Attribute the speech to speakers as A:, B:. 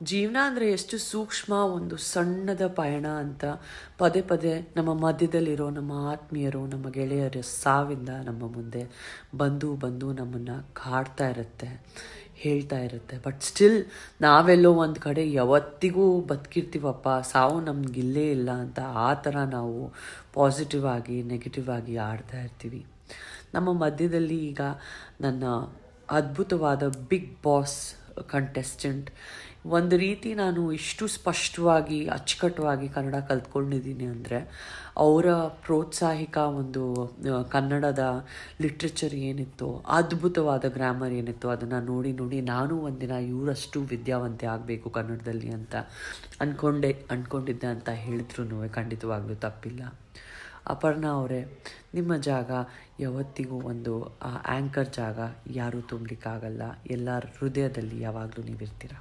A: ಜೀವನ ಅಂದರೆ ಎಷ್ಟು ಸೂಕ್ಷ್ಮ ಒಂದು ಸಣ್ಣದ ಪಯಣ ಅಂತ ಪದೇ ಪದೇ ನಮ್ಮ ಮಧ್ಯದಲ್ಲಿರೋ ನಮ್ಮ ಆತ್ಮೀಯರು, ನಮ್ಮ ಗೆಳೆಯರ ಸಾವಿಂದ ನಮ್ಮ ಮುಂದೆ ಬಂದು ಬಂದು ನಮ್ಮನ್ನು ಕಾಡ್ತಾ ಇರುತ್ತೆ, ಹೇಳ್ತಾ ಇರುತ್ತೆ. ಬಟ್ ಸ್ಟಿಲ್ ನಾವೆಲ್ಲೋ ಒಂದು ಕಡೆ ಯಾವತ್ತಿಗೂ ಬದುಕಿರ್ತೀವಪ್ಪ, ಸಾವು ನಮಗಿಲ್ಲೇ ಇಲ್ಲ ಅಂತ ಆ ಥರ ನಾವು ಪಾಸಿಟಿವ್ ಆಗಿ ನೆಗೆಟಿವ್ ಆಗಿ ಆಡ್ತಾ ಇರ್ತೀವಿ. ನಮ್ಮ ಮಧ್ಯದಲ್ಲಿ ಈಗ ನನ್ನ ಅದ್ಭುತವಾದ ಬಿಗ್ ಬಾಸ್ ಕಂಟೆಸ್ಟೆಂಟ್ ಒಂದು ರೀತಿ ನಾನು ಇಷ್ಟು ಸ್ಪಷ್ಟವಾಗಿ ಅಚ್ಚುಕಟ್ಟವಾಗಿ ಕನ್ನಡ ಕಲ್ತ್ಕೊಂಡಿದ್ದೀನಿ ಅಂದರೆ, ಅವರ ಪ್ರೋತ್ಸಾಹಿಕ ಒಂದು ಕನ್ನಡದ ಲಿಟ್ರೇಚರ್ ಏನಿತ್ತು, ಅದ್ಭುತವಾದ ಗ್ರಾಮರ್ ಏನಿತ್ತು ಅದನ್ನು ನೋಡಿ ನೋಡಿ ನಾನು ಒಂದಿನ ಇವರಷ್ಟು ವಿದ್ಯಾವಂತೆ ಆಗಬೇಕು ಕನ್ನಡದಲ್ಲಿ ಅಂತ ಅಂದ್ಕೊಂಡೆ ಅಂದ್ಕೊಂಡಿದ್ದೆ ಅಂತ ಹೇಳಿದ್ರು ಖಂಡಿತವಾಗ್ಲೂ ತಪ್ಪಿಲ್ಲ. ಅಪರ್ಣಾ ಅವರೇ ನಿಮ್ಮ ಜಾಗ ಯಾವತ್ತಿಗೂ ಒಂದು ಆ್ಯಂಕರ್ ಜಾಗ ಯಾರೂ ತುಂಬಲಿಕ್ಕಾಗಲ್ಲ. ಎಲ್ಲರ ಹೃದಯದಲ್ಲಿ ಯಾವಾಗಲೂ ನೀವಿರ್ತೀರ?